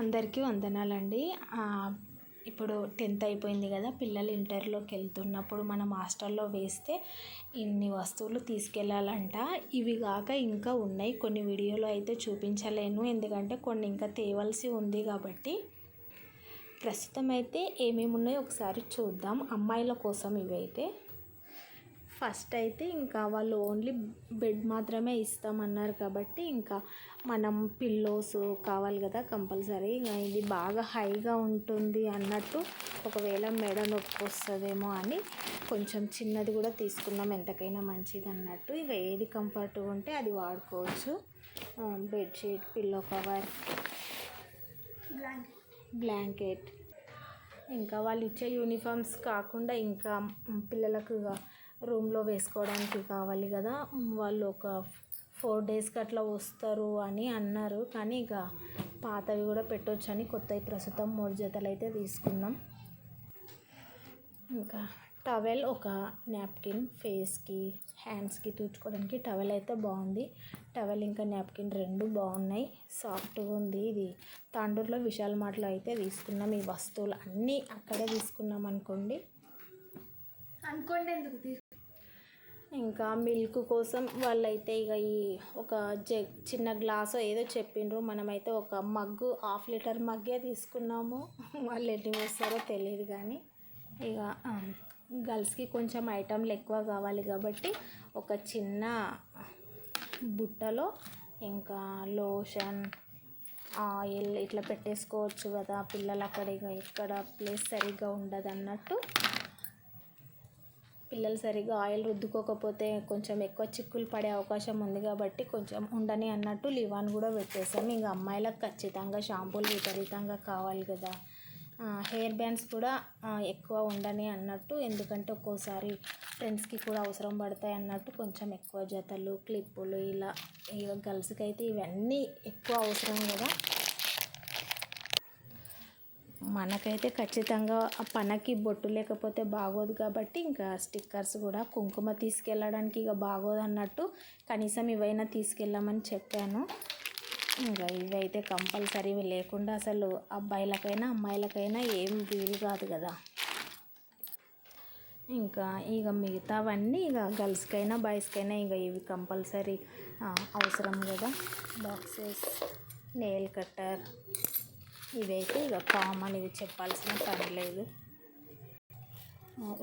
అందరికీ వందనాలండి. ఇప్పుడు టెన్త్ అయిపోయింది కదా పిల్లలు ఇంటర్లోకి వెళ్తున్నప్పుడు మనం హాస్టల్లో వేస్తే ఇన్ని వస్తువులు తీసుకెళ్ళాలంట ఇవి కాక ఇంకా ఉన్నాయి. కొన్ని వీడియోలో అయితే చూపించలేను. ఎందుకంటే కొన్ని ఇంకా తేవలసి ఉంది కాబట్టి. ప్రస్తుతం అయితే ఏమేమి ఉన్నాయో ఒకసారి చూద్దాం. అమ్మాయిల కోసం ఇవైతే. ఫస్ట్ అయితే ఇంకా వాళ్ళు ఓన్లీ బెడ్ మాత్రమే ఇస్తామన్నారు కాబట్టి ఇంకా మనం పిల్లోస్ కావాలి కదా కంపల్సరీ. ఇంకా ఇది బాగా హైగా ఉంటుంది అన్నట్టు ఒకవేళ మెడ నొప్పి వస్తుందేమో అని కొంచెం చిన్నది కూడా తీసుకున్నాం ఎంతకైనా మంచిది అన్నట్టు. ఇక ఏది కంఫర్ట్గా ఉంటే అది వాడుకోవచ్చు. Bedsheet pillow cover blanket. ఇంకా వాళ్ళు ఇచ్చే యూనిఫామ్స్ కాకుండా ఇంకా పిల్లలకు రూమ్లో వేసుకోవడానికి కావాలి కదా. వాళ్ళు ఒక ఫోర్ డేస్కి అట్లా వస్తారు అని అన్నారు. కానీ ఇక పాతవి కూడా పెట్టొచ్చు అని కొత్తవి ప్రస్తుతం మూడు జతలు అయితే తీసుకున్నాం. ఇంకా టవెల్ ఒక నాప్కిన్ ఫేస్కి హ్యాండ్స్కి తుడుచుకోవడానికి టవెల్ అయితే బాగుంది. టవెల్ ఇంకా నాప్కిన్ రెండు బాగున్నాయి. సాఫ్ట్గా ఉంది. ఇది తాండూరులో విశాల్ మార్ట్లో అయితే తీసుకున్నాం. ఈ వస్తువులు అన్నీ అక్కడే తీసుకున్నాం అనుకోండి. అనుకోండి ఎందుకు ఇంకా మిల్క్ కోసం వాళ్ళైతే ఇక ఈ ఒక జగ్ చిన్న గ్లాస్ ఏదో చెప్పిండ్రు. మనమైతే ఒక మగ్గు హాఫ్ లీటర్ మగ్గే తీసుకున్నాము. వాళ్ళు ఎన్ని వస్తారో తెలియదు కానీ ఇక గర్ల్స్కి కొంచెం ఐటమ్లు ఎక్కువ కావాలి కాబట్టి ఒక చిన్న బుట్టలో ఇంకా లోషన్ ఆయిల్ ఇట్లా పెట్టేసుకోవచ్చు కదా. పిల్లలు అక్కడ ఇక ఎక్కడ ప్లేస్ సరిగ్గా ఉండదు అన్నట్టు పిల్లలు సరిగ్గా ఆయిల్ రుద్దుకోకపోతే కొంచెం ఎక్కువ చిక్కులు పడే అవకాశం ఉంది కాబట్టి కొంచెం ఉండని అన్నట్టు లివాన్ కూడా పెట్టేసాము ఇంకా అమ్మాయిలకు ఖచ్చితంగా షాంపూలు విపరీతంగా కావాలి కదా. హెయిర్ బ్యాండ్స్ కూడా ఎక్కువ ఉండని అన్నట్టు ఎందుకంటే ఒక్కోసారి ఫ్రెండ్స్కి కూడా అవసరం పడతాయి అన్నట్టు కొంచెం ఎక్కువ జతలు క్లిప్పులు ఇలా ఇక గర్ల్స్కి అయితే ఇవన్నీ ఎక్కువ అవసరం కదా. మనకైతే ఖచ్చితంగా ఆ పనకి బొట్టు లేకపోతే బాగోదు కాబట్టి ఇంకా స్టిక్కర్స్ కూడా కుంకుమ తీసుకెళ్ళడానికి ఇక బాగోదు అన్నట్టు కనీసం ఇవైనా తీసుకెళ్ళామని చెప్పాను. ఇంకా ఇవైతే కంపల్సరీ లేకుండా అసలు అబ్బాయిలకైనా అమ్మాయిలకైనా ఏం వీలు కాదు కదా. ఇంకా ఇక మిగతావన్నీ ఇక గర్ల్స్కైనా బాయ్స్కైనా ఇక ఇవి కంపల్సరీ అవసరం కదా. బాక్సెస్ నెయిల్ కట్టర్ ఇవైతే ఇక కామన్ ఇది చెప్పాల్సిన పని లేదు.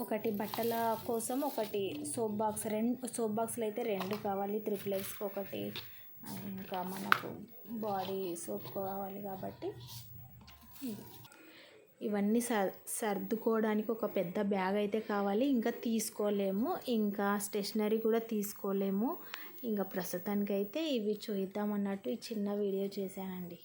ఒకటి బట్టల కోసం ఒకటి సోప్ బాక్స్ రెండు సోప్ బాక్స్లు అయితే రెండు కావాలి త్రిపుల్ ఎక్స్కి ఒకటి ఇంకా మనకు బాడీ సోప్ కావాలి కాబట్టి ఇవన్నీ సర్ సర్దుకోవడానికి ఒక పెద్ద బ్యాగ్ అయితే కావాలి ఇంకా తీసుకోలేము ఇంకా స్టేషనరీ కూడా తీసుకోలేము ఇంకా ప్రస్తుతానికైతే ఇవి చూద్దాం అన్నట్టు ఈ చిన్న వీడియో చేశానండి.